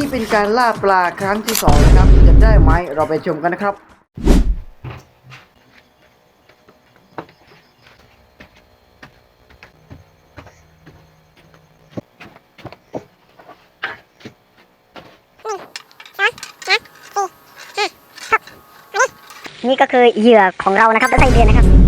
นี่เป็นการล่าปลาครั้งที่สองนะครับ จะได้ไหมเราไปชมกันนะครับ นี่ก็คือเหยื่อของเรานะครับและไส้เดือนนะครับ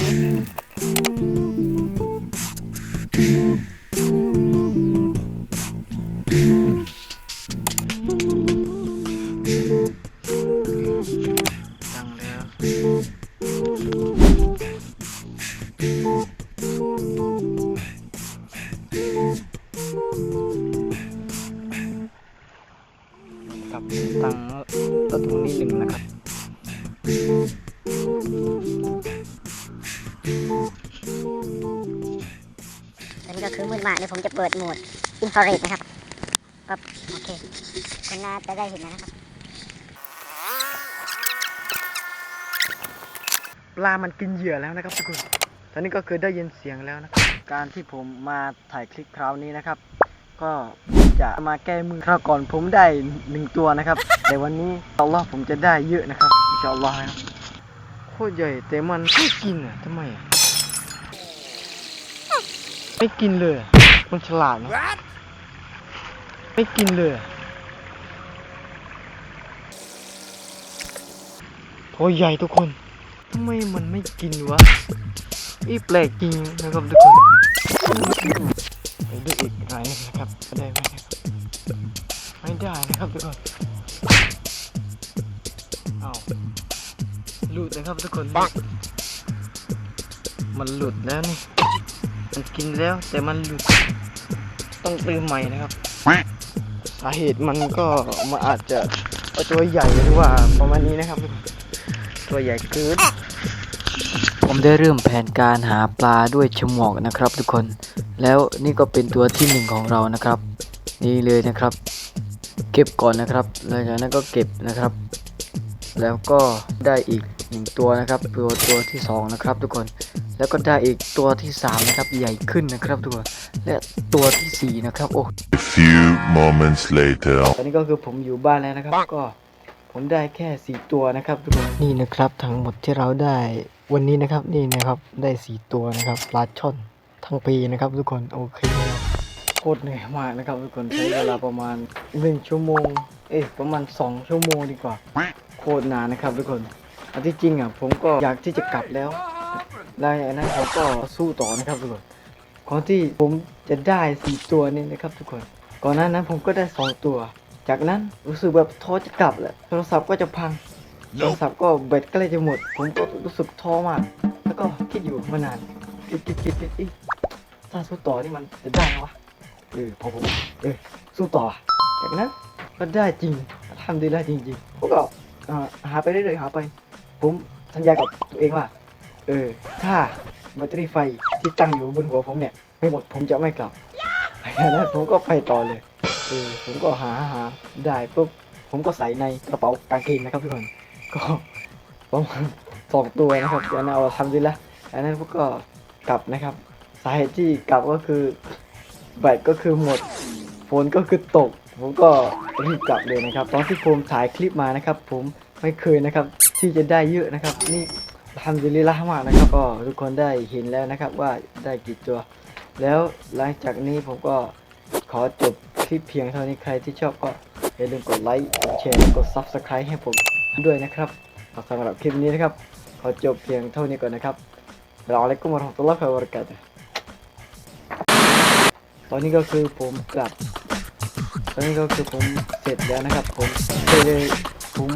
ตั้งแล้ว ครับตั้งตัวตรงนี้หนึ่งนะครับ อันนี้ก็คือมืดมากเดี๋ยวผมจะเปิดโหมดอินฟราเรดนะครับปั๊บโอเคคุณน่าจะได้เห็นแล้วนะครับ ปลามันกินเหยื่อแล้วนะครับทุกคน ตอนนี้ก็คือได้ยินเสียงแล้วนะครับ การที่ผมมาถ่ายคลิปคราวนี้นะครับ ก็จะมาแก้มือคราวก่อนผมได้หนึ่งตัวนะครับ แต่วันนี้อัลลอฮ์ผมจะได้เยอะนะครับอินชาอัลลอฮ์นะครับโคตรใหญ่แต่มันไม่กินอะทำไมอะไม่กินเลยอะมันฉลาดนะไม่กินเลยอะโอ้ยใหญ่ทุกคนทำไมมันไม่กินวะอีแปลกจริงนะครับทุกคนไปดูอีกรายหนึงนะครับได้ไหมนะครับไม่ได้นะครับทุกคน หลุดนะครับทุกคนมันหลุดแล้วนี่มันกินแล้วแต่มันหลุดต้องเติมใหม่นะครับสาเหตุมันก็มาอาจจะตัวใหญ่หรือว่าประมาณนี้นะครับ ตัวใหญ่เกินผมได้เริ่มแผนการหาปลาด้วยฉมวกนะครับทุกคน แล้วนี่ก็เป็นตัวที่หนึ่งของเรานะครับ นี่เลยนะครับ เก็บก่อนนะครับหลังจากนั้นก็เก็บนะครับ แล้วก็ได้อีก หนึ่งตัวนะครับตัวตัวที่สองนะครับทุกคนแล้วก็ได้อีกตัวที่สามนะครับใหญ่ขึ้นนะครับทุกคนและตัวที่สี่นะครับโอ้ A few moments later. ตอนนี้ก็คือผมอยู่บ้านแล้วนะครับก็ผมได้แค่สี่ตัวนะครับทุกคนนี่นะครับทั้งหมดที่เราได้วันนี้นะครับนี่นะครับได้สี่ตัวนะครับปลาช่อนทั้งปีนะครับทุกคนโอเคนะครับโคตรเหนื่อยมากนะครับทุกคนใช้เวลาประมาณหนึ่งชั่วโมงเอ๊ะประมาณสองชั่วโมงดีกว่า โคตรนานนะครับทุกคน อันที่จริงอะผมก็อยากที่จะกลับแล้วแล้วอย่างนั้นผมก็สู้ต่อนะครับทุกคนก่อนที่ผมจะได้สี่ตัวนี้นะครับทุกคน ก่อนหน้านั้นผมก็ได้สองตัว จากนั้นรู้สึกแบบท้อจะกลับแหละโทรศัพท์ก็จะพังโทรศัพท์ก็แบตก็เลยจะหมด ผมก็รู้สึกท้อมาก แล้วก็คิดอยู่มานานคิดคิดคิดคิดคิดถ้าสู้ต่อนี่มันจะได้ไหมวะเออพอผมเออสู้ต่อ จากนั้นก็ได้จริงทำได้ได้จริงๆผมก็อ่าหาไปเรื่อยๆหาไป ผมสัญญากับตัวเองว่า เออ ถ้าแบตเตอรี่ไฟที่ตั้งอยู่บนหัวผมเนี่ย ไม่หมดผมจะไม่กลับจากนั้นผมก็ไปต่อเลย เออ ผมก็หาหาได้ปุ๊บผมก็ใส่ในกระเป๋ากางเกงนะครับทุกคน ก็ประมาณสองตัวนะครับจากนั้นเอาทำดีละจากนั้นผมก็กลับนะครับ สาเหตุที่กลับก็คือแบตก็คือหมดฝนก็คือตก ผมก็รีบกลับเลยนะครับ ตอนที่ผมถ่ายคลิปมานะครับ ผมไม่เคยนะครับ ที่จะได้เยอะนะครับ นี่ทำดีละมากนะครับก็ทุกคนได้เห็นแล้วนะครับว่าได้กี่ตัว แล้วหลังจากนี้ผมก็ขอจบคลิปเพียงเท่านี้ใครที่ชอบก็อย่าลืมกดไลค์กดแชร์กด Subscribe ให้ผมด้วยนะครับสำหรับคลิปนี้นะครับ ขอจบเพียงเท่านี้ก่อนนะครับเราอะไรก็มาทำตัวละครวรกันตอนนี้ก็คือผมกลับ ตอนนี้ก็คือผมเสร็จแล้วนะครับ ผมเลยผม